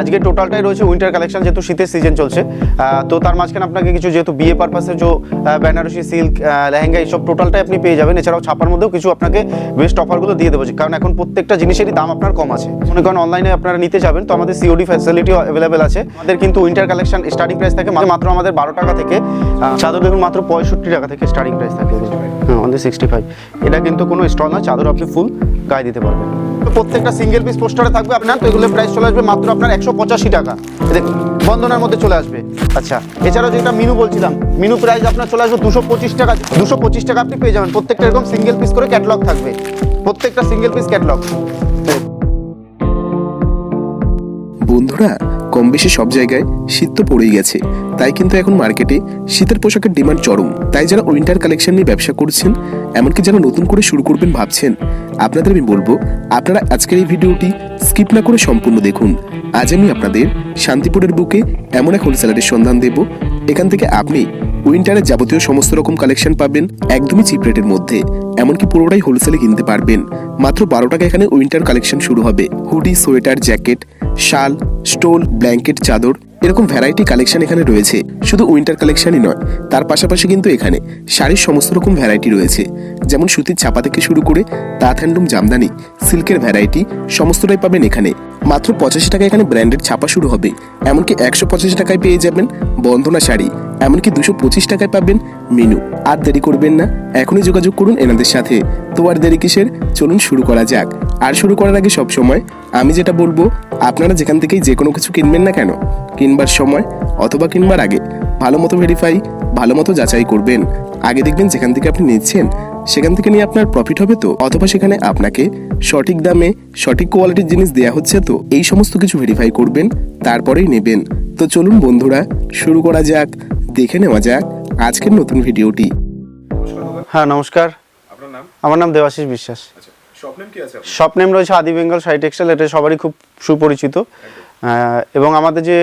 আজকে টোটালটাই রয়েছে উইন্টার কালেকশন যেহেতু শীতের সিজন চলছে। তো তার মাঝখানে আপনাকে কিছু যেহেতু বিয়ে পারপাসে যে বেনারসি সিল্ক লেহেঙ্গা এইসব টোটালটাই আপনি পেয়ে যাবেন। এছাড়াও ছাপার মধ্যেও কিছু আপনাকে বেস্ট অফারগুলো দিয়ে দেবো। কারণ এখন প্রত্যেকটা জিনিসেরই দাম আপনার কম আছে। মনে করেন অনলাইনে আপনারা নিতে যাবেন, তো আমাদের সিওডি ফ্যাসিলিটি অ্যাভেলেবেল আছে। আমাদের কিন্তু উইন্টার কালেকশন স্টার্টিং প্রাইস থাকে মাত্র আমাদের বারো টাকা থেকে চাদর দেখুন, মাত্র পঁয়ষট্টি টাকা থেকে স্টার্টিং প্রাইস থাকে। হ্যাঁ আমাদের সিক্সটি ফাইভ এটা কিন্তু কোনো স্টল নয়, চাদর আপনি ফুল গায়ে দিতে পারবেন। প্রত্যেকটা সিঙ্গেল পিস পোস্টারে থাকবে আপনার, তো এগুলোর প্রাইস চলে আসবে মাত্র আপনার একশো পঁচাশি টাকা। দেখুন, বন্ধনের মধ্যে চলে আসবে। আচ্ছা এছাড়াও যেটা মিনু বলছিলাম, মিনু প্রাইস আপনার চলে আসবে দুশো পঁচিশ টাকা। দুশো পঁচিশ টাকা আপনি পেয়ে যাবেন, প্রত্যেকটা এরকম সিঙ্গেল পিস করে ক্যাটলগ থাকবে। প্রত্যেকটা সিঙ্গেল পিস ক্যাটলগ বন্ধুরা কম বেশি সব জায়গায় শীত তো পড়েই গেছে। তাই কিন্তু এখন মার্কেটে শীতের পোশাকের ডিমান্ড চরম। তাই যারা উইন্টার কালেকশন নিয়ে ব্যবসা করছেন, এমনকি যারা নতুন করে শুরু করবেন ভাবছেন, আপনাদের আমি বলব, আপনারা আজকের এই ভিডিওটি স্কিপ না করে সম্পূর্ণ দেখুন। আজ আমি আপনাদের শান্তিপুরের বুকে এমন এক হোলসেলারের সন্ধান দেব। এখান থেকে আপনি উইন্টারের যাবতীয় সমস্ত রকম কালেকশন পাবেন একদমই চিপ রেটের মধ্যে। এমনকি পুরোটাই হোলসেলে কিনতে পারবেন। মাত্র বারো টাকা এখানে উইন্টার কালেকশন শুরু হবে। Hoodie, sweater, jacket, shawl stole blanket, চাদর, এরকম ভ্যারাইটি কালেকশন এখানে রয়েছে। শুধু উইন্টার কালেকশনই নয়, তার পাশাপাশি কিন্তু এখানে শাড়ির সমস্ত রকম ভ্যারাইটি রয়েছে। যেমন সুতির ছাপা থেকে শুরু করে তাঁত হ্যান্ডলুম জামদানি সিল্কের ভ্যারাইটি সমস্তটাই পাবেন এখানে। মাত্র পঁচাশি টাকা এখানে ব্র্যান্ডেড ছাপা শুরু হবে। এমনকি একশো পঁচাশি টাকায় পেয়ে যাবেন বন্ধনা শাড়ি। এমনকি দুশো পঁচিশ টাকায় পাবেন মেনু। আর দেরি করবেন না, এখনই যোগাযোগ করুন এনাদের সাথে। তো আর দেরি কিসের? চলুন শুরু করা যাক। আর শুরু করার আগে সব সময় আমি যেটা বলব, আপনারা যেখান থেকেই যে কোনো কিছু কিনবেন না কেন, কিনবার সময় অথবা কিনবার আগে ভালো মতো ভেরিফাই ভালো মতো যাচাই করবেন। আগে দেখবেন যেখান থেকে আপনি নিচ্ছেন, সেখান থেকে নিয়ে আপনার প্রফিট হবে তো? অথবা সেখানে আপনাকে সঠিক দামে, সঠিক কোয়ালিটির জিনিস দেয়া হচ্ছে তো? এই সমস্ত কিছু ভেরিফাই করবেন, তারপরেই নেবেন। তো চলুন বন্ধুরা, শুরু করা যাক। দেখে নেওয়া যাক আজকের নতুন ভিডিওটি। হ্যাঁ নমস্কার। আপনার নাম? আমার নাম দেবাশিস বিশ্বাস। আচ্ছা শপ নেম কি আছে আপনার? শপ নেম রয়েছে আদি বেঙ্গল শাড়ি টেক্সটাইল এটা সবারই খুব সুপরিচিত। এবং আমাদের যে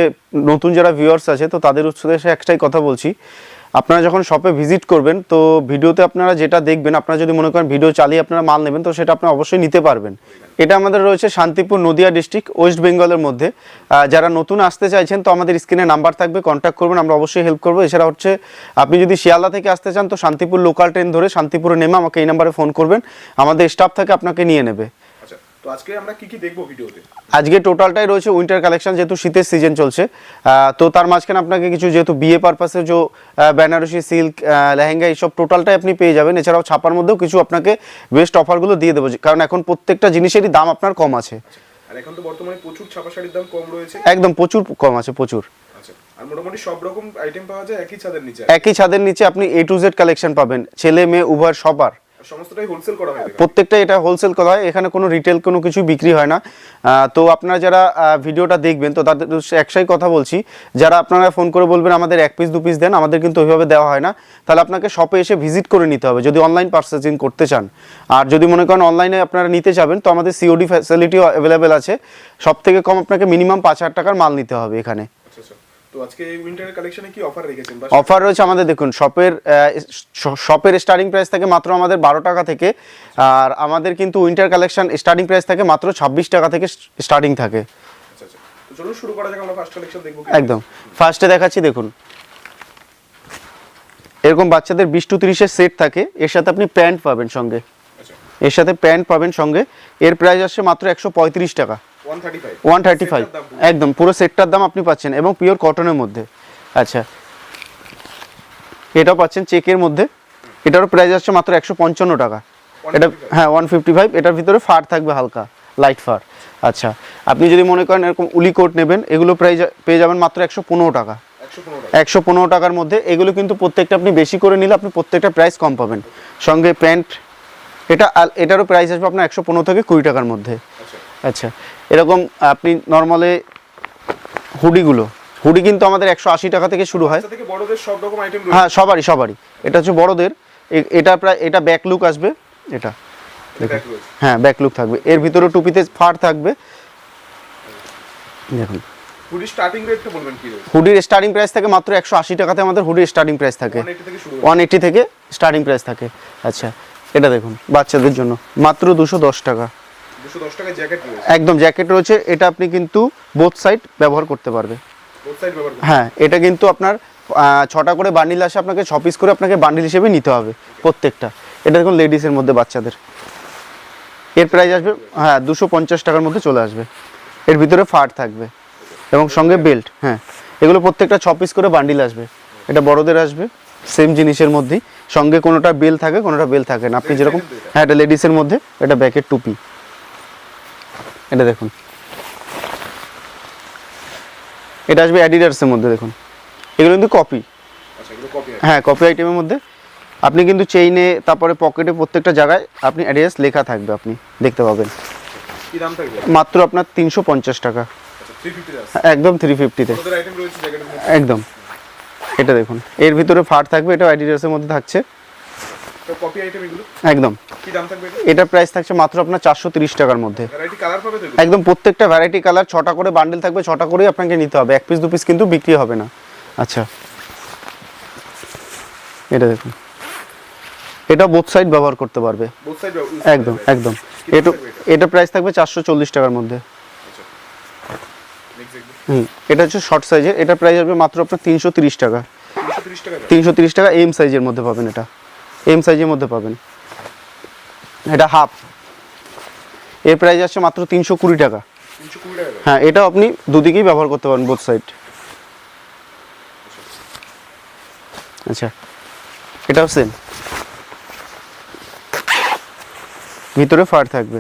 নতুন যারা ভিউয়ার্স আছে তো তাদের উদ্দেশ্যে একটাই কথা বলছি। আপনারা যখন শপে ভিজিট করবেন, তো ভিডিওতে আপনারা যেটা দেখবেন, আপনারা যদি মনে করেন ভিডিও চালিয়ে আপনারা মাল নেবেন, তো সেটা আপনারা অবশ্যই নিতে পারবেন। এটা আমাদের রয়েছে শান্তিপুর নদিয়া ডিস্ট্রিক্ট ওয়েস্ট বেঙ্গলের মধ্যে। যারা নতুন আসতে চাইছেন, তো আমাদের স্ক্রিনে নাম্বার থাকবে কন্ট্যাক্ট করবেন, আমরা অবশ্যই হেল্প করব। এছাড়া হচ্ছে, আপনি যদি শিয়ালদা থেকে আসতে চান, তো শান্তিপুর লোকাল ট্রেন ধরে শান্তিপুরে নেমে আমাকে এই নাম্বারে ফোন করবেন। আমাদের স্টাফ থাকে, আপনাকে নিয়ে নেবে। আজকে আমরা কি কি দেখব ভিডিওতে? আজকে টোটালটাই রয়েছে উইন্টার কালেকশন যেহেতু শীতের সিজন চলছে। তো তার মাঝখানে আপনাকে কিছু যেহেতু বিয়ে পারপাসে যে বেনারসি সিল্ক লেহেঙ্গা এইসব টোটালটাই আপনি পেয়ে যাবেন। এছাড়াও ছাপার মধ্যেও কিছু আপনাকে বেস্ট অফারগুলো দিয়ে দেবো। কারণ এখন প্রত্যেকটা জিনিসেরই দাম আপনার কম আছে। আর এখন তো বর্তমানে প্রচুর ছাপা শাড়ির দাম কম রয়েছে। একদম প্রচুর কম আছে প্রচুর। আচ্ছা আর মোটামুটি সব রকম আইটেম পাওয়া যায় একই ছাদের নিচে একই ছাদের নিচে আপনি এ টু জেড কালেকশন পাবেন। ছেলে মেয়ে উভয়ের সবার। প্রত্যেকটা এটা হোলসেল করা হয়, এখানে কোনো রিটেল কোনো কিছু বিক্রি হয় না। তো আপনারা যারা ভিডিওটা দেখবেন, তো তাদের একটাই কথা বলছি, যারা আপনারা ফোন করে বলবেন, আমাদের এক পিস দু পিস দেন, আমাদের কিন্তু ওইভাবে দেওয়া হয় না, তাহলে আপনাকে শপে এসে ভিজিট করে নিতে হবে, যদি অনলাইন পার্সেসিং করতে চান। আর যদি মনে করেন অনলাইনে আপনারা নিতে যাবেন, তো আমাদের সিওডি ফ্যাসিলিটিও অ্যাভেলেবেল আছে। সব থেকে কম আপনাকে মিনিমাম পাঁচ হাজার টাকার মাল নিতে হবে এখানে। তো আজকে এই উইন্টার কালেকশনে কি অফার রেখেছেন? বা অফার রয়েছে আমাদের দেখুন শপের শপের স্টার্টিং প্রাইস থাকে মাত্র আমাদের বারো টাকা থেকে আর আমাদের কিন্তু উইন্টার কালেকশন স্টার্টিং প্রাইস থাকে মাত্র ছাব্বিশ টাকা থেকে স্টার্টিং থাকে। আচ্ছা আচ্ছা। তো চলুন শুরু করা যাক আমরা ফার্স্ট কালেকশন দেখব একদম। ফার্স্টে দেখাচ্ছি দেখুন। এরকম বাচ্চাদের বিশ টু তিরিশের সেট থাকে এর সাথে আপনি প্যান্ট পাবেন সঙ্গে। আচ্ছা। এর সাথে প্যান্ট পাবেন সঙ্গে এর প্রাইস আসছে মাত্র একশো পঁয়ত্রিশ টাকা। 135 ওয়ান থার্টি ফাইভ। একদম পুরো সেটটার দাম আপনি পাচ্ছেন এবং পিওর কটনের মধ্যে। আচ্ছা। এটাও পাচ্ছেন চেকের মধ্যে। এটারও প্রাইস আসছে মাত্র একশো পঞ্চান্ন টাকা। এটা হ্যাঁ ওয়ান ফিফটি ফাইভ এটার ভিতরে ফার থাকবে হালকা লাইট ফার আচ্ছা। আপনি যদি মনে করেন এরকম উলি কোট নেবেন এগুলো প্রাইস পেয়ে যাবেন মাত্র একশো পনেরো টাকা। 115 টাকা। একশো পনেরো টাকার মধ্যে এগুলো কিন্তু প্রত্যেকটা আপনি বেশি করে নিলে আপনি প্রত্যেকটা প্রাইস কম পাবেন। সঙ্গে প্যান্ট এটা এটারও প্রাইস আসবে আপনার একশো পনেরো থেকে কুড়ি টাকার মধ্যে। আচ্ছা আচ্ছা এরকম আপনি নর্মালে হুডিগুলো হুডি কিন্তু আমাদের একশো আশি টাকা থেকে শুরু হয়। থেকে বড়দের সব রকম আইটেম হ্যাঁ সবারই সবারই। এটা হচ্ছে বড়দের এটা প্রায় এটা ব্যাক লুক আসবে এটা। হ্যাঁ ব্যাক লুক থাকবে। এর ভিতরে টুপিতে ফার থাকবে। দেখুন। পুরি স্টার্টিং রেটটা বলবেন কি হুডির স্টার্টিং প্রাইস থাকে মাত্র একশো আশি টাকাতে আমাদের হুডির স্টার্টিং প্রাইস থাকে। 180 থেকে শুরু ওয়ান এইটি থেকে স্টার্টিং প্রাইস থাকে। আচ্ছা এটা দেখুন বাচ্চাদের জন্য। মাত্র দুশো দশ টাকা। দুশো দশ টাকা জ্যাকেট রয়েছে। একদম জ্যাকেট রয়েছে। এটা আপনি কিন্তু বোথ সাইড ব্যবহার করতে পারবে। বোথ সাইড ব্যবহার হ্যাঁ এটা কিন্তু আপনার ছটা করে বান্ডিল আসে আপনাকে ছ পিস করে আপনাকে বান্ডিল হিসেবে নিতে হবে প্রত্যেকটা। এটা দেখুন লেডিসের মধ্যে বাচ্চাদের। এর প্রাইস আসবে হ্যাঁ দুশো পঞ্চাশ টাকার মধ্যে চলে আসবে। এর ভিতরে ফাট থাকবে এবং সঙ্গে বেল্ট হ্যাঁ। এগুলো প্রত্যেকটা ছ পিস করে বান্ডিল আসবে। এটা বড়দের আসবে সেম জিনিসের মধ্যেই। সঙ্গে কোনোটা বেল থাকে কোনোটা বেল থাকে না। আপনি যেরকম? হ্যাঁ এটা লেডিসের মধ্যে এটা ব্যাকের টুপি। এটা দেখুন। এটা আসবে অ্যাডিডাসের মধ্যে দেখুন। এগুলো কিন্তু কপি আচ্ছা হ্যাঁ কপি আইটেমের মধ্যে। আপনি কিন্তু চেইনে তারপরে পকেটে প্রত্যেকটা জায়গায় আপনি অ্যাডিডাস লেখা থাকবে আপনি দেখতে পাবেন। মাত্র আপনার তিনশো পঞ্চাশ টাকা। আচ্ছা একদম থ্রি ফিফটিতে একদম। এটা দেখুন। এর ভিতরে ফাট থাকবে এটা অ্যাডিডাসের মধ্যে থাকছে। তো কপি আইটেম এগুলো? একদম। কি দাম থাকবে এটা? এটার প্রাইস থাকছে মাত্র আপনার চারশো তিরিশ টাকার মধ্যে। ভ্যারাইটি কালার পাবে তো একদম প্রত্যেকটা ভ্যারাইটি কালার ছটা করে বান্ডেল থাকবে ছটা আপনাকে নিতে হবে। এক পিস দু পিস কিন্তু বিক্রি হবে না। আচ্ছা। এটা দেখুন। এটা বোথ সাইড ব্যবহার করতে পারবে। বোথ সাইড একদম একদম। এটা এটা? প্রাইস থাকবে চারশো চল্লিশ টাকার মধ্যে। হুম এটা হচ্ছে শর্ট সাইজের এটা প্রাইস আসবে মাত্র আপনার তিনশো তিরিশ টাকা। তিনশো তিরিশ টাকা। দাম। তিনশো তিরিশ টাকা এম সাইজের মধ্যে পাবেন এটা। এম সাইজের মধ্যে পাবেন। এটা হাফ এর প্রাইস আসছে মাত্র তিনশো কুড়ি টাকা। হ্যাঁ এটাও আপনি দুদিকেই ব্যবহার করতে পারেন বোথ সাইড আচ্ছা এটাও সেম ভিতরে ফার থাকবে।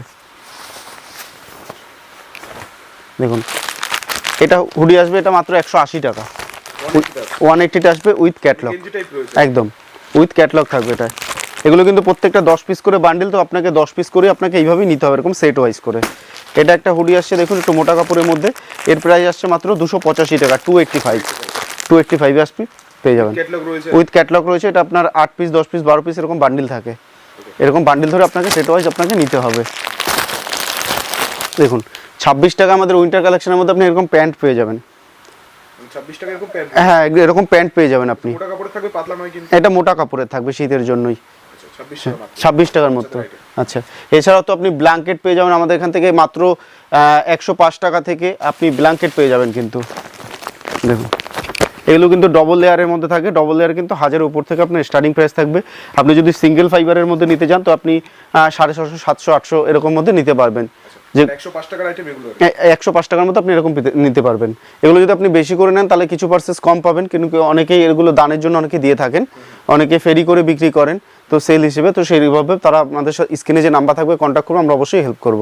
দেখুন এটা হুডি আসবে এটা মাত্র একশো আশি টাকা। ওয়ান এইটিটা আসবে উইথ ক্যাটলগ একদম। উইথ ক্যাটলগ থাকবে এটা। এগুলো কিন্তু প্রত্যেকটা দশ পিস করে বান্ডিল তো আপনাকে দশ পিস করে আপনাকে এইভাবেই নিতে হবে এরকম সেট ওয়াইজ করে। এটা একটা হুডি আসছে দেখুন একটু মোটা কাপড়ের মধ্যে। এর প্রাইস আসছে মাত্র দুশো পঁচাশি টাকা two eighty five two eighty ফাইভে আসবে পেয়ে যাবেন। উইথ ক্যাটলগ রয়েছে? এটা আপনার আট পিস দশ পিস বারো পিস এরকম বান্ডিল থাকে। এরকম বান্ডিল ধরে আপনাকে সেট ওয়াইজ আপনাকে নিতে হবে। দেখুন ছাব্বিশ টাকা আমাদের উইন্টার কালেকশনের মধ্যে আপনি এরকম প্যান্ট পেয়ে যাবেন। ছাব্বিশ টাকা এরকম প্যান্ট হ্যাঁ? এরকম প্যান্ট পেয়ে যাবেন আপনি। মোটা কাপড়ে থাকবে পাতলা নয় কিন্তু? এটা মোটা কাপড়ের থাকবে শীতের জন্যই। আচ্ছা ছাব্বিশ টাকার মতো। আচ্ছা এছাড়াও তো আপনি ব্ল্যাঙ্কেট পেয়ে যাবেন আমাদের এখান থেকে মাত্র একশো পাঁচ টাকা থেকে আপনি ব্ল্যাঙ্কেট পেয়ে যাবেন কিন্তু। দেখুন এগুলো কিন্তু ডবল লেয়ারের মধ্যে থাকে। ডবল লেয়ার কিন্তু হাজারের উপর থেকে আপনার স্টার্টিং প্রাইস থাকবে। আপনি যদি সিঙ্গেল ফাইবারের মধ্যে নিতে চান তো আপনি সাড়ে ছশো সাতশো আটশো এরকম মধ্যে নিতে পারবেন। যে একশো পাঁচ টাকার মতো আপনি এরকম নিতে পারবেন। এগুলো যদি আপনি বেশি করে নেন তাহলে কিছু পার্সেস কম পাবেন। কিন্তু অনেকেই এগুলো দানের জন্য অনেকে দিয়ে থাকেন। অনেকে ফেরি করে বিক্রি করেন। তো সেল হিসেবে তো সেইভাবে তারা আমাদের স্ক্রিনে যে নাম্বার থাকবে কন্ট্যাক্ট করব আমরা অবশ্যই হেল্প করব।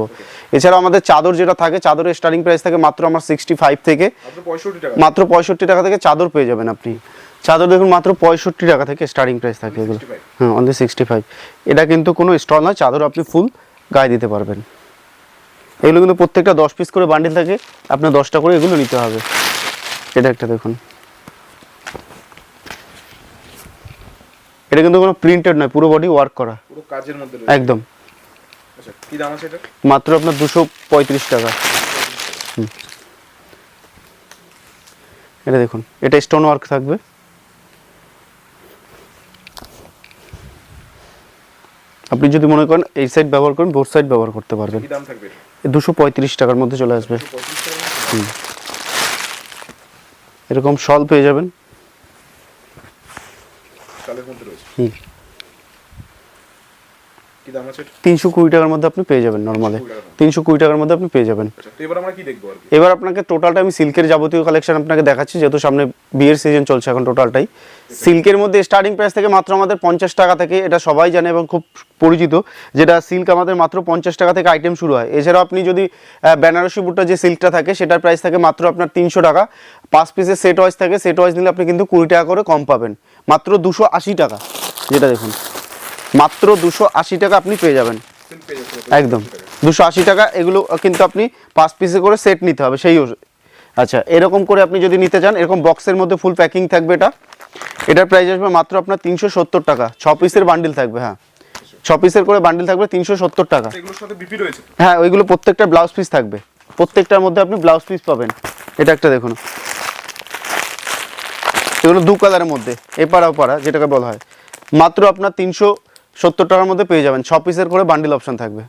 এছাড়া আমাদের চাদর যেটা থাকে চাদরের স্টার্টিং প্রাইস থাকে মাত্র আমার সিক্সটি ফাইভ থেকে। মাত্র পঁয়ষট্টি টাকা। থেকে চাদর পেয়ে যাবেন আপনি। চাদর দেখুন মাত্র পঁয়ষট্টি টাকা থেকে স্টার্টিং প্রাইস থাকে এগুলো। 65 হ্যাঁ অনলি সিক্সটি ফাইভ এটা কিন্তু কোনো স্টল নয় চাদর আপনি ফুল গায়ে দিতে পারবেন। এগুলো কিন্তু প্রত্যেকটা দশ পিস করে বান্ডিল থাকে। আপনার দশটা করে এগুলো নিতে হবে। এটা একটা দেখুন। এটা কিন্তু কোনো প্রিন্টেড নয় পুরো বডি ওয়ার্ক করা। পুরো কাজের মধ্যে একদম। আচ্ছা কি দাম আছে এটা? মাত্র আপনার দুশো পঁয়ত্রিশ টাকা। এটা দেখুন এটা স্টোন ওয়ার্ক থাকবে। আপনি যদি মনে করেন এই সাইড ব্যবহার করেন বোর্ড সাইড ব্যবহার করতে পারবেন। দুশো পঁয়ত্রিশ টাকার মধ্যে চলে আসবে। এরকম শল পেয়ে যাবেন। হুম। কি দাম আছে তিনশো কুড়ি টাকার মধ্যে আপনি পেয়ে যাবেন নর্মালে তিনশো কুড়ি টাকার মধ্যে। আপনি পেয়ে যাবেন। আচ্ছা এবার আমরা কি দেখব এবার আপনাকে টোটালটা আমি সিল্কের যাবতীয় কালেকশন আপনাকে দেখাচ্ছি যেহেতু সামনে বিয়ের সিজন চলছে এখন টোটালটাই সিল্কের মধ্যে স্টার্টিং প্রাইস থেকে মাত্র আমাদের পঞ্চাশ টাকা থেকে এটা সবাই জানে এবং খুব পরিচিত যেটা সিল্ক আমাদের মাত্র পঞ্চাশ টাকা থেকে আইটেম শুরু হয়। এছাড়াও আপনি যদি বেনারসি বুটটা যে সিল্কটা থাকে সেটার প্রাইস থাকে মাত্র আপনার তিনশো টাকা। পাঁচ পিসের সেট ওয়াইজ থাকে সেট ওয়াইজ নিলে আপনি কিন্তু কুড়ি টাকা করে কম পাবেন। মাত্র দুশো আশি টাকা যেটা দেখুন। মাত্র দুশো আশি টাকা আপনি পেয়ে যাবেন। একদম। দুশো আশি টাকা এগুলো কিন্তু আপনি পাঁচ পিসে করে সেট নিতে হবে সেই আচ্ছা এরকম করে আপনি যদি নিতে চান এরকম বক্সের মধ্যে ফুল প্যাকিং থাকবে এটা। এটার প্রাইস আসবে মাত্র আপনার তিনশো সত্তর টাকা। ছ পিসের বান্ডিল থাকবে হ্যাঁ। ছ পিসের করে বান্ডিল থাকবে তিনশো সত্তর টাকা? হ্যাঁ ওইগুলো প্রত্যেকটা ব্লাউজ পিস থাকবে। প্রত্যেকটার মধ্যে আপনি ব্লাউজ পিস পাবেন। এটা একটা দেখুন। এগুলো দু কালারের মধ্যে এপাড়া ওপাড়া যেটাকে বলা হয়। মাত্র আপনার তিনশো সত্তর টাকার মধ্যে পেয়ে যাবেন। ছ পিসের করে বান্ডিল অপশন থাকবে।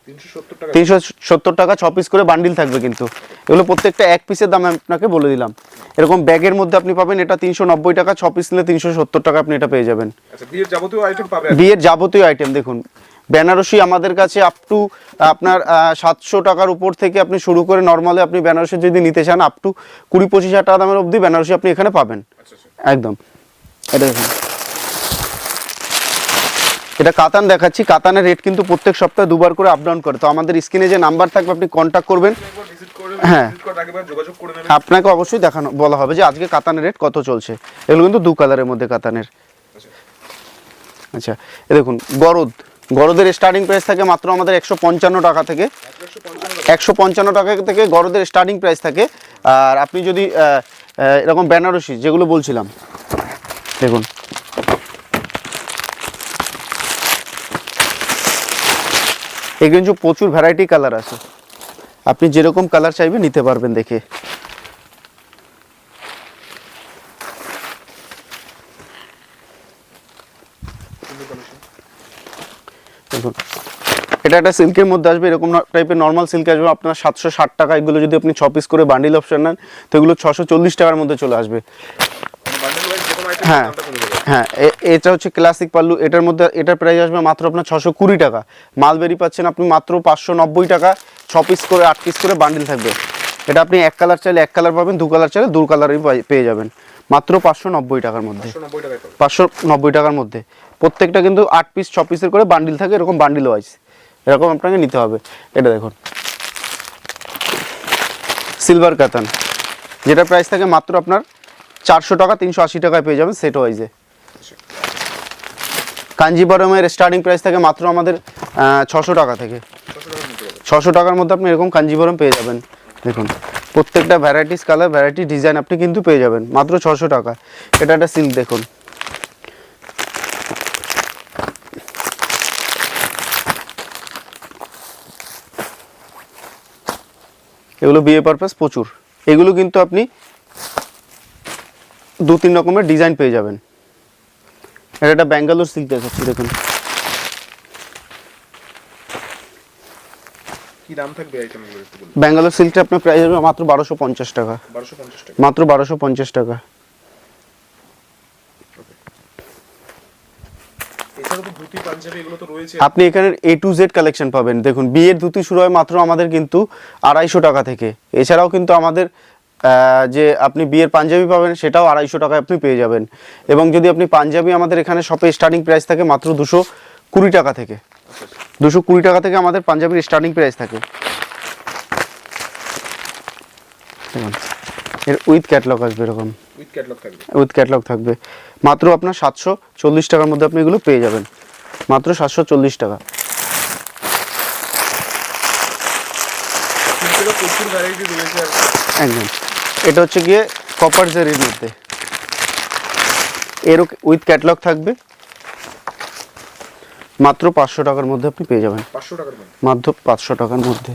তিনশো সত্তর টাকা। ছ পিস করে বান্ডিল থাকবে কিন্তু। এগুলো প্রত্যেকটা এক পিসের দাম আপনাকে বলে দিলাম। এরকম ব্যাগের মধ্যে আপনি পাবেন এটা তিনশো নব্বই টাকা ছ পিস নিলে তিনশো সত্তর টাকা আপনি এটা পেয়ে যাবেন। আচ্ছা যাবতীয় আইটেম। বিয়ের যাবতীয় আইটেম দেখুন। বেনারসি আমাদের কাছে আপ টু আপনার সাতশো টাকার উপর থেকে আপনি শুরু করে নর্মালি আপনি বেনারসি যদি নিতে চান আপ টু কুড়ি পঁচিশ হাজার টাকা দামের অবধি বেনারসি আপনি এখানে পাবেন। আচ্ছা আচ্ছা। একদম। এটা দেখুন। এটা কাতান দেখাচ্ছি। কাতানের রেট কিন্তু প্রত্যেক সপ্তাহে দুবার করে আপ ডাউন করে। তো আমাদের স্ক্রিনে যে নাম্বার থাকবে, আপনি কন্ট্যাক্ট করবেন। হ্যাঁ। আপনাকে অবশ্যই দেখানো বলা হবে যে আজকে কাতানের রেট কত চলছে। এগুলো কিন্তু দু কালারের মধ্যে কাতানের। আচ্ছা এ দেখুন, গরদ। গরদের স্টার্টিং প্রাইস থাকে মাত্র আমাদের একশো পঞ্চান্ন টাকা থেকে। একশো পঞ্চান্ন টাকা থেকে গরদের স্টার্টিং প্রাইস থাকে। আর আপনি যদি এরকম বেনারসি, যেগুলো বলছিলাম। দেখুন। এগুলো কিন্তু প্রচুর ভ্যারাইটি কালার আছে। আপনি যেরকম কালার চাইবেন নিতে পারবেন দেখে। দেখুন এটা একটা সিল্কের মধ্যে আসবে এরকম টাইপের নর্মাল সিল্ক আসবে আপনার সাতশো ষাট টাকা এগুলো যদি আপনি ছ পিস করে বান্ডিল অপশন নেন তো এগুলো ছশো চল্লিশ টাকার মধ্যে চলে আসবে। আইটেম হ্যাঁ। হ্যাঁ এ- এটা হচ্ছে ক্লাসিক পাল্লু। এটার মধ্যে এটার প্রাইস আসবে মাত্র আপনার ছশো কুড়ি টাকা। মালবেরি পাচ্ছেন আপনি মাত্র পাঁচশো নব্বই টাকা। ছ পিস করে আট পিস করে বান্ডিল থাকবে। এটা আপনি এক কালার চাইলে এক কালার পাবেন দু কালার চাইলে দু কালারই পেয়ে যাবেন। মাত্র পাঁচশো নব্বই টাকার মধ্যে। পাঁচশো নব্বই টাকার মধ্যে। প্রত্যেকটা কিন্তু আট পিস ছ পিসের করে বান্ডিল থাকে এরকম বান্ডিল ওয়াইজ এরকম আপনাকে নিতে হবে। এটা দেখুন। সিলভার কাতান যেটা প্রাইস থাকে মাত্র আপনার চারশো টাকা তিনশো আশি টাকায় পেয়ে যাবেন সেট ওয়াইজে কাঞ্জিবরমের স্টার্টিং প্রাইস থাকে মাত্র আমাদের ছশো টাকা থেকে। ছশো টাকার মধ্যে আপনি এরকম কাঞ্জিবরম পেয়ে যাবেন। দেখুন, প্রত্যেকটা ভ্যারাইটিস কালার ভ্যারাইটি ডিজাইন আপনি কিন্তু পেয়ে যাবেন, মাত্র ছশো টাকা। এটা একটা সিল্ক দেখুন। এগুলো বিয়ে পারপাস প্রচুর। এগুলো কিন্তু আপনি দু তিন রকমের ডিজাইন পেয়ে যাবেন। এটা একটা ব্যাঙ্গালোর সিল্ক দেখাচ্ছি দেখুন। ব্যাঙ্গালোর সিল্কটা আপনার প্রাইস হবে মাত্র বারোশো পঞ্চাশ টাকা। মাত্র বারোশো পঞ্চাশ টাকা। আপনি এখানে এ টু জেড কালেকশন পাবেন। দেখুন বিয়ের ধুতি শুরু হয় মাত্র আমাদের কিন্তু আড়াইশো টাকা থেকে। এছাড়াও কিন্তু আমাদের যে আপনি বিয়ের পাঞ্জাবি পাবেন সেটাও আড়াইশো টাকায় আপনি পেয়ে যাবেন। এবং যদি আপনি পাঞ্জাবি আমাদের এখানে শপে স্টার্টিং প্রাইস থাকে মাত্র দুশো কুড়ি টাকা থেকে। দুশো কুড়ি টাকা থেকে আমাদের পাঞ্জাবির স্টার্টিং প্রাইস থাকে। এর উইথ ক্যাটলগ আসবে এরকম। উইথ ক্যাটলগ থাকবে। উইথ ক্যাটলগ থাকবে। মাত্র আপনার সাতশো চল্লিশ টাকার মধ্যে আপনি এগুলো পেয়ে যাবেন। মাত্র সাতশো চল্লিশ টাকা। প্রচুর ভ্যারাইটি একদম। এটা হচ্ছে গিয়ে কপার জারির মধ্যে। এর উইথ ক্যাটলগ থাকবে। মাত্র পাঁচশো টাকার মধ্যে আপনি পেয়ে যাবেন। পাঁচশো টাকার মধ্যে। মাত্র পাঁচশো টাকার মধ্যে।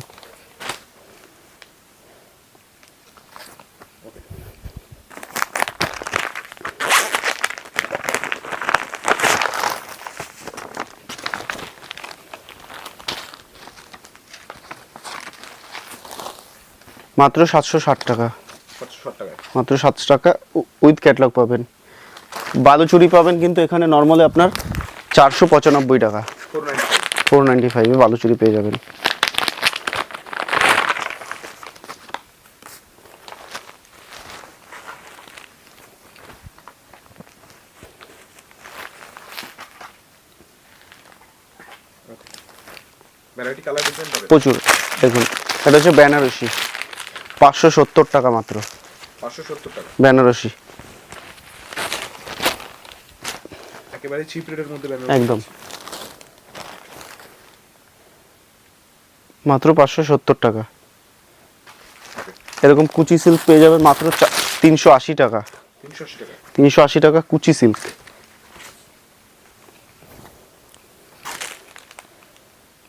মাত্র সাতশো ষাট টাকা। মাত্র সাতশো টাকা উইথ ক্যাটলগ পাবেন। বালুচুরি পাবেন কিন্তু এখানে নর্মালি আপনার চারশো পঁচানব্বই টাকা। Four ninety five. বালুচুরি পেয়ে যাবেন। প্রচুর। দেখুন এটা হচ্ছে বেনারসি। পাঁচশো সত্তর টাকা মাত্র। পাঁচশো সত্তর টাকা? বেনারসি। একেবারে চিপ রেটের মধ্যে ব্যানার একদম। মাত্র পাঁচশো সত্তর টাকা। এরকম কুচি সিল্ক পেয়ে যাবেন মাত্র তিনশো আশি টাকা। তিনশো আশি টাকা। কুচি সিল্ক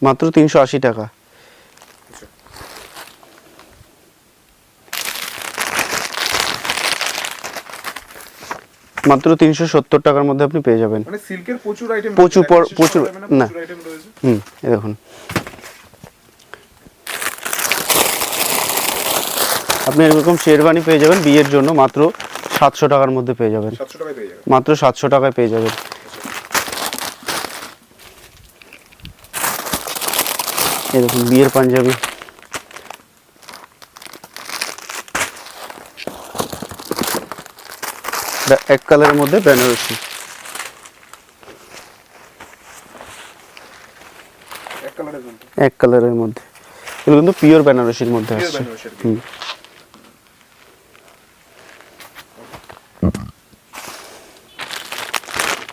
মাত্র তিনশো আশি টাকা। মাত্র তিনশো সত্তর টাকার মধ্যে আপনি পেয়ে যাবেন। মানে প্রচুর প্রচুর পর- প্রচুর- না। হুম দেখুন। আপনি এরকম শেরবানি পেয়ে যাবেন বিয়ের জন্য মাত্র সাতশো টাকার মধ্যে পেয়ে যাবেন। মাত্র সাতশো টাকায় পেয়ে যাবেন। দেখুন বিয়ের পাঞ্জাবি। এটা এক কালারের মধ্যে বেনারসি। এক কালারের মধ্যে? এগুলো কিন্তু পিওর বেনারসির মধ্যে আসছে। হুম।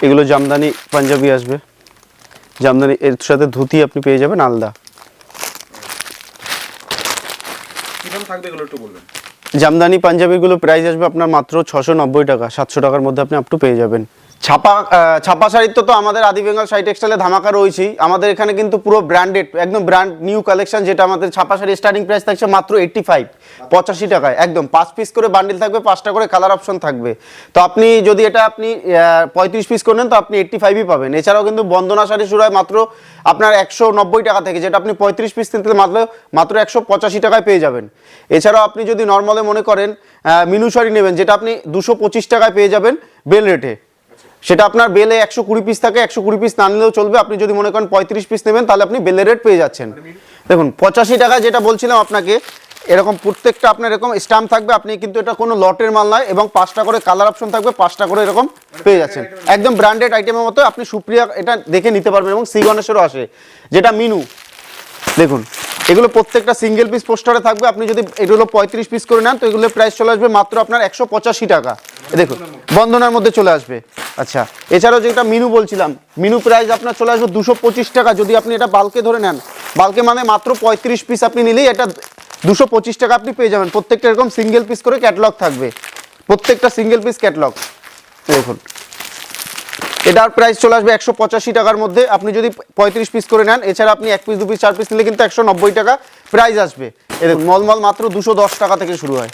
এগুলো জামদানি পাঞ্জাবি আসবে। জামদানি এর সাথে ধুতি আপনি পেয়ে যাবেন আলাদা। থাকবে এগুলো একটু বলবেন? জামদানি পাঞ্জাবিগুলো প্রাইস আসবে আপনার মাত্র ছশো টাকা, সাতশো টাকার মধ্যে আপনি আপটু পেয়ে যাবেন। ছাপা ছাপা শাড়ির তো আমাদের আদি বেঙ্গল শাড়ি টেক্সটাইলে ধামাকা রয়েছেই। আমাদের এখানে কিন্তু পুরো ব্র্যান্ডেড একদম ব্র্যান্ড নিউ কালেকশন যেটা আমাদের ছাপা শাড়ির স্টার্টিং প্রাইস থাকছে মাত্র এইট্টি ফাইভ পঁচাশি টাকায়, একদম। পাঁচ পিস করে বান্ডিল থাকবে, পাঁচটা করে কালার অপশন থাকবে। তো আপনি যদি এটা আপনি পঁয়ত্রিশ পিস করে নেন তো আপনি এইট্টি ফাইভই পাবেন। এছাড়াও কিন্তু বন্দনা শাড়ি শুরু হয় মাত্র আপনার একশো নব্বই টাকা থেকে, যেটা আপনি পঁয়ত্রিশ পিস নিতে মাত্র মাত্র একশো পঁচাশি টাকায় পেয়ে যাবেন। এছাড়াও আপনি যদি নর্মালে মনে করেন মিনু শাড়ি নেবেন, যেটা আপনি দুশো পঁচিশ টাকায় পেয়ে যাবেন বেল রেটে। সেটা আপনার বেলে একশো কুড়ি পিস থাকে, একশো কুড়ি পিস না নিলেও চলবে। আপনি যদি মনে করেন পঁয়ত্রিশ পিস নেবেন, তাহলে আপনি বেলের রেট পেয়ে যাচ্ছেন। দেখুন, পঁচাশি টাকা যেটা বলছিলাম আপনাকে, এরকম প্রত্যেকটা আপনার এরকম স্ট্যাম্প থাকবে, আপনি কিন্তু এটা কোনো লটের মাল নয়, এবং পাঁচটা করে কালার অপশন থাকবে, পাঁচটা করে এরকম পেয়ে যাচ্ছেন। একদম ব্র্যান্ডেড আইটেমের মতো আপনি সুপ্রিয়া এটা দেখে নিতে পারবেন, এবং সি গণেশেরও আসে, যেটা মিনু। দেখুন, এগুলো প্রত্যেকটা সিঙ্গেল পিস পোস্টারে থাকবে, আপনি যদি, এগুলো পঁয়ত্রিশ পিস করে নেন, তো এগুলো প্রাইস চলে আসবে মাত্র আপনার একশো পঁচাশি টাকা। দেখুন বন্ধনার মধ্যে চলে আসবে। আচ্ছা এছাড়াও যেটা মিনু বলছিলাম, মিনু প্রাইস আপনার চলে আসবে দুশো পঁচিশ টাকা। যদি আপনি এটা বালকে ধরে নেন বালকে মানে মাত্র পঁয়ত্রিশ পিস আপনি নিলেই এটা দুশো পঁচিশ টাকা আপনি পেয়ে যাবেন। প্রত্যেকটা এরকম সিঙ্গেল পিস করে ক্যাটলগ থাকবে। প্রত্যেকটা সিঙ্গেল পিস ক্যাটলগ দেখুন, এটার প্রাইস চলে আসবে একশো পঁচাশি টাকার মধ্যে। আপনি যদি পঁয়ত্রিশ পিস করে নেন, এছাড়া আপনি এক পিস দু পিস চার পিস নিলে কিন্তু একশো নব্বই টাকা প্রাইস আসবে। এ দেখুন, মলমল মাত্র দুশো দশ টাকা থেকে শুরু হয়।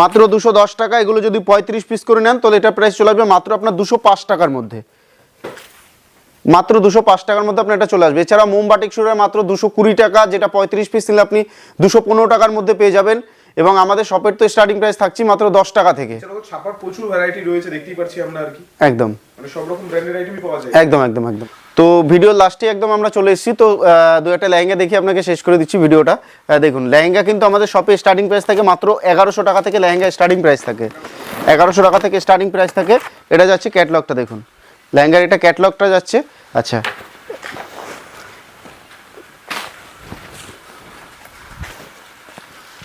মাত্র দুশো দশ টাকা, এগুলো যদি পঁয়ত্রিশ পিস করে নেন, তাহলে এটা প্রাইস চলে আসবে মাত্র আপনার দুশো পাঁচ টাকার মধ্যে। মাত্র দুশো পাঁচ টাকার মধ্যে আপনার এটা চলে আসবে। এছাড়া মোমবাটিক সুরের মাত্র দুশো কুড়ি টাকা, যেটা পঁয়ত্রিশ পিস নিলে আপনি দুশো পনেরো টাকার মধ্যে পেয়ে যাবেন। এবং আমাদের শপের তো স্টার্টিং প্রাইস থাকছে মাত্র দশ টাকা থেকে। ছাপার প্রচুর ভ্যারাইটি রয়েছে দেখতেই পাচ্ছি আমরা আর কি। একদম। মানে সব রকম ব্র্যান্ডের আইটেমই পাওয়া যায়। একদম একদম একদম। তো ভিডিওর লাস্টে একদম আমরা চলে এসেছি। তো দু একটা লেহেঙ্গা দেখি আপনাকে শেষ করে দিচ্ছি ভিডিওটা। দেখুন লেহেঙ্গা কিন্তু আমাদের শপে স্টার্টিং প্রাইস থাকে মাত্র এগারোশো টাকা থেকে লেহেঙ্গা স্টার্টিং প্রাইস থাকে। এগারোশো টাকা থেকে স্টার্টিং প্রাইস থাকে। এটা যাচ্ছে ক্যাটলগটা দেখুন। লেহেঙ্গার এটা ক্যাটলগটা যাচ্ছে। আচ্ছা।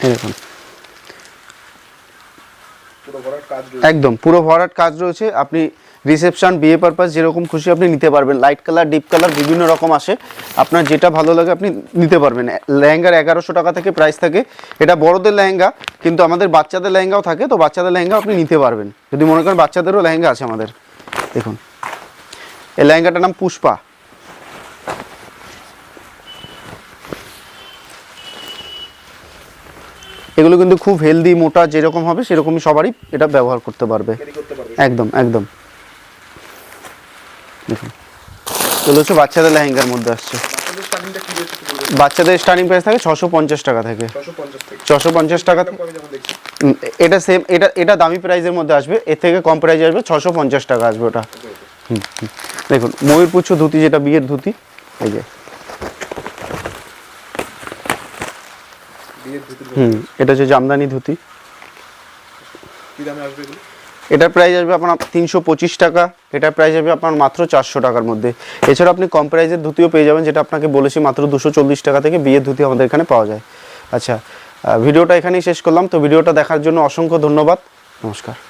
এই দেখুন পুরো ভরাট কাজ রয়েছে একদম, পুরো ভরাট কাজ রয়েছে। আপনি রিসেপশন বিয়ে পারপাস যেরকম খুশি আপনি নিতে পারবেন। লাইট কালার ডিপ কালার বিভিন্ন রকম আসে। আপনার যেটা ভালো লাগে আপনি নিতে পারবেন। লেহেঙ্গার এগারোশো টাকা থেকে প্রাইস থাকে। এটা বড়দের লেহেঙ্গা, কিন্তু আমাদের বাচ্চাদের লেহেঙ্গাও থাকে, তো বাচ্চাদের লেহেঙ্গা আপনি নিতে পারবেন। যদি মনে করেন বাচ্চাদেরও লেহেঙ্গা আছে আমাদের। দেখুন, এই লেহেঙ্গাটার নাম পুষ্পা। এগুলো কিন্তু খুব হেলদি মোটা যেরকম হবে সেরকমই সবারই এটা ব্যবহার করতে পারবে। একদম একদম। দেখুন। এগুলো হচ্ছে বাচ্চাদের লেহেঙ্গার মধ্যে আসছে। বাচ্চাদের স্টার্টিং প্রাইস থাকে ছশো পঞ্চাশ টাকা থেকে। ছশো পঞ্চাশ টাকা এটা সেম এটা এটা দামি প্রাইসের মধ্যে আসবে এর থেকে কম প্রাইস আসবে ছশো পঞ্চাশ টাকা আসবে ওটা। হুম, হুম। দেখুন ময়ূরপুচ্ছ ধুতি যেটা বিয়ের ধুতি এই যে বিয়ের ধুতির হুম এটা হচ্ছে জামদানি ধুতি। এটার প্রাইস আসবে আপনার তিনশো পঁচিশ টাকা। এটার প্রাইস আসবে আপনার মাত্র চারশো টাকার মধ্যে। এছাড়া আপনি কম প্রাইজের ধুতিও পেয়ে যাবেন যেটা আপনাকে বলেছি মাত্র দুশো চল্লিশ টাকা থেকে বিয়ের ধুতি আমাদের এখানে পাওয়া যায়। আচ্ছা ভিডিওটা এখানেই শেষ করলাম। তো ভিডিওটা দেখার জন্য অসংখ্য ধন্যবাদ। নমস্কার।